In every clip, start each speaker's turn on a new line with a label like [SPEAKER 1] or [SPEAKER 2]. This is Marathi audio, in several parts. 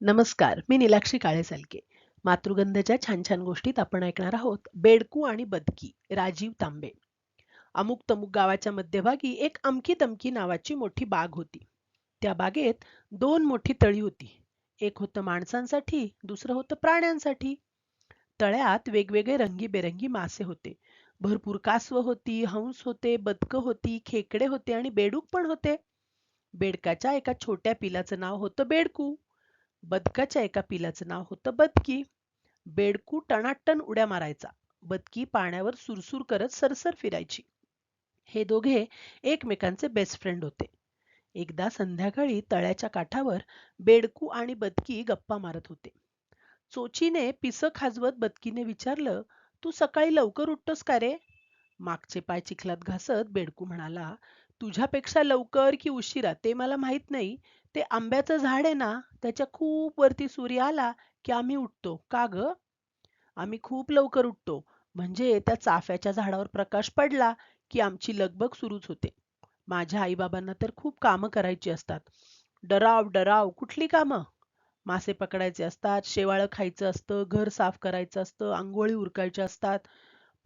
[SPEAKER 1] नमस्कार मी निलाक्षी काळे सालके मातृगंधच्या छान छान गोष्टीत आपण ऐकणार आहोत बेडकू आणि बदकी राजीव तांबे. अमुक तमुक गावाच्या मध्यभागी एक अमकी तमकी नावाची मोठी बाग होती. त्या बागेत दोन मोठी तळी होती. एक होतं माणसांसाठी दुसरं होतं प्राण्यांसाठी. तळ्यात वेगवेगळे रंगीबेरंगी मासे होते. भरपूर कासव होती हंस होते बदक होती खेकडे होते आणि बेडूक पण होते. बेडकाच्या एका छोट्या पिलाचं नाव होतं बेडकू. बदकाच्या एका पिलाचं नाव होतं बदकी. बेडकू टणाटण उड्या मारायचा. बदकी पाण्यावर सुरसुर करत सरसर फिरायची. हे दोघे एकमेकांचे बेस्ट फ्रेंड होते. एकदा संध्याकाळी तळ्याच्या काठावर बेडकू आणि बदकी गप्पा मारत होते. चोचीने पिस खाजवत बदकीने विचारलं तू सकाळी लवकर उठतोस का रे? मागचे पाय चिखलात घासत बेडकू म्हणाला तुझ्यापेक्षा लवकर की उशिरा ते मला माहीत नाही. ते आंब्याचं झाड आहे ना त्याच्या खूप वरती सूर्य आला की आम्ही उठतो. का ग? आम्ही खूप लवकर उठतो. म्हणजे त्या चाफ्याच्या झाडावर प्रकाश पडला की आमची लगबग सुरूच होते. माझ्या आईबाबांना तर खूप कामं करायची असतात. डराव डराव कुठली कामं? मासे पकडायचे असतात शेवाळं खायचं असतं घर साफ करायचं असतं आंघोळी उरकायच्या असतात.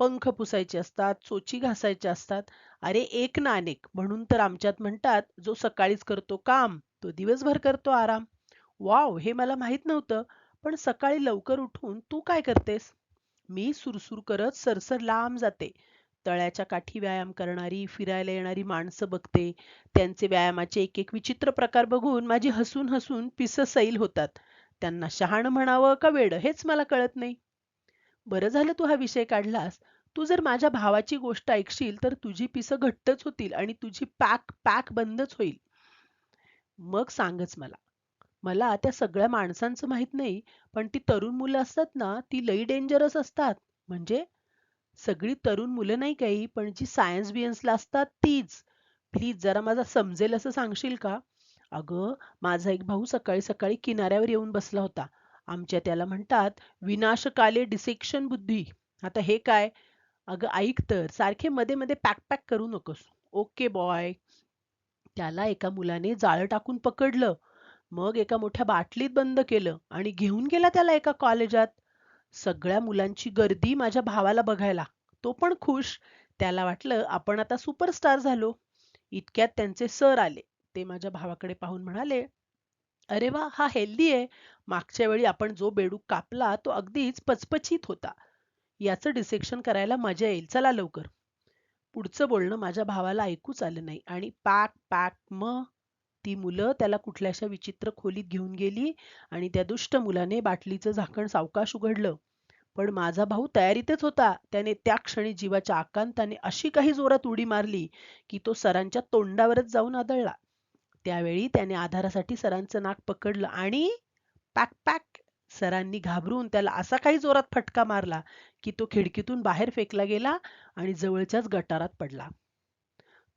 [SPEAKER 1] पंख पुसायचे असतात चोची घासायचे असतात. अरे एक ना अनेक. म्हणून तर आमच्यात म्हणतात जो सकाळीच करतो काम तो दिवसभर करतो आराम. वाव हे मला माहीत नव्हतं. पण सकाळी लवकर उठून तू काय करतेस? मी सुरसुर करत सरसर लांब जाते. तळ्याच्या काठी व्यायाम करणारी फिरायला येणारी माणसं बघते. त्यांचे व्यायामाचे एक एक विचित्र प्रकार बघून माझी हसून हसून पिस सैल होतात. त्यांना शहाणं म्हणावं का वेड हेच मला कळत नाही. बरं झालं तू हा विषय काढलास. तू जर माझ्या भावाची गोष्ट ऐकशील तर तुझी पिसं घट्टच होतील आणि तुझी पॅक पॅक बंदच होईल. मग सांगच मला. मला त्या सगळ्या माणसांचं माहीत नाही पण ती तरुण मुलं असतात ना ती लई डेंजरस असतात. म्हणजे? सगळी तरुण मुलं नाही काही पण जी सायन्स बियन्सला असतात तीच. प्लीज जरा माझा समजेल असं सांगशील का? अगं माझा एक भाऊ सकाळी सकाळी किनाऱ्यावर येऊन बसला होता. आमच्या त्याला म्हणतात विनाशकाले डिसेक्शन बुद्धी. आता हे काय? अगं ऐक तर सारखे मध्ये मध्ये पॅक पॅक करू नकोस. ओके बॉय त्याला एका मुलाने जाळं टाकून पकडलं. मग एका मोठ्या बाटलीत बंद केलं आणि घेऊन गेला त्याला एका कॉलेजात सगळ्या मुलांची गर्दी माझ्या भावाला बघायला. तो पण खुश. त्याला वाटलं आपण आता सुपरस्टार झालो. इतक्यात त्यांचे सर आले. ते माझ्या भावाकडे पाहून म्हणाले अरे वा हा हेल्दी आहे. मागच्या वेळी आपण जो बेडूक कापला तो अगदीच पचपचीत होता. याचं डिसेक्शन करायला मजा येईल. चला लवकर. पुढचं बोलणं माझ्या भावाला ऐकूच आलं नाही आणि पॅक पॅक म ती मुलं त्याला कुठल्याशा विचित्र खोलीत घेऊन गेली आणि त्या दुष्ट मुलाने बाटलीचं झाकण सावकाश उघडलं. पण माझा भाऊ तयारीतच होता. त्याने त्या क्षणी जीवाच्या आकांताने अशी काही जोरात उडी मारली की तो सरांच्या तोंडावरच जाऊन आदळला. त्यावेळी त्याने आधारासाठी सरांचं नाक पकडलं आणि पॅक पॅक सरांनी घाबरून त्याला असा काही जोरात फटका मारला की तो खिडकीतून बाहेर फेकला गेला आणि जवळच्याच गटारात पडला.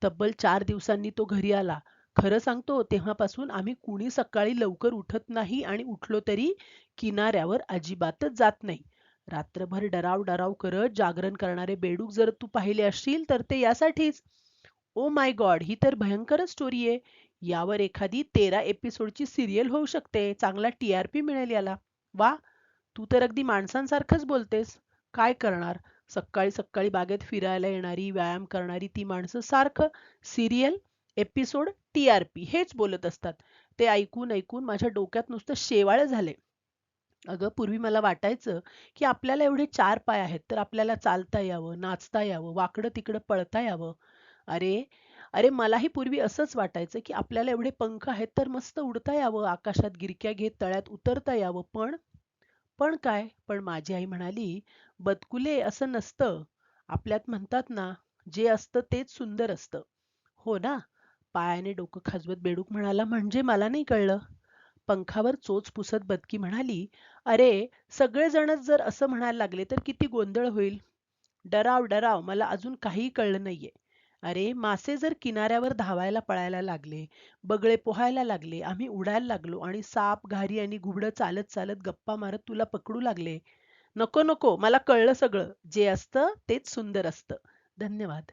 [SPEAKER 1] तब्बल चार दिवसांनी तो घरी आला. खरं सांगतो तेव्हापासून आम्ही कुणी सकाळी लवकर उठत नाही आणि उठलो तरी किनाऱ्यावर अजिबातच जात नाही. रात्रभर डराव डराव करत जागरण करणारे बेडूक जर तू पाहिले असशील तर ते यासाठीच. ओ माय गॉड ही तर भयंकर स्टोरी आहे. यावर एखादी तेरा एपिसोडची सिरियल होऊ शकते. चांगला टीआरपी मिळेल याला. वा तू तर अगदी माणसांसारखंच बोलतेस. काय करणार? सकाळी सकाळी बागेत फिरायला येणारी व्यायाम करणारी ती माणसं सारखं serial episode T R P हेच बोलत असतात. ते ऐकून ऐकून माझ्या डोक्यात नुसतं शेवाळ झाले. अगं पूर्वी मला वाटायचं की आपल्याला एवढे चार पाय आहेत तर आपल्याला चालता यावं नाचता यावं वाकडं तिकडं पळता यावं. अरे अरे मलाही पूर्वी असंच वाटायचं की आपल्याला एवढे पंख आहेत तर मस्त उडता यावं आकाशात गिरक्या घेत तळ्यात उतरता यावं. पण पण काय? पण माझी आई म्हणाली बदकुले असं नसतं. आपल्यात म्हणतात ना जे असतं तेच सुंदर असतं. हो ना? पायाने डोकं खाजवत बेडूक म्हणाला म्हणजे मला नाही कळलं. पंखावर चोच पुसत बदकी म्हणाली अरे सगळेजणच जर असं म्हणायला लागले तर किती गोंधळ होईल. डराव डराव मला अजून काहीही कळलं नाहीये. अरे मासे जर किनाऱ्यावर धावायला पळायला लागले बगळे पोहायला लागले आम्ही उडायला लागलो आणि साप घारी आणि घुबडं चालत चालत गप्पा मारत तुला पकडू लागले. नको नको मला कळलं सगळं. जे असतं तेच सुंदर असतं. धन्यवाद.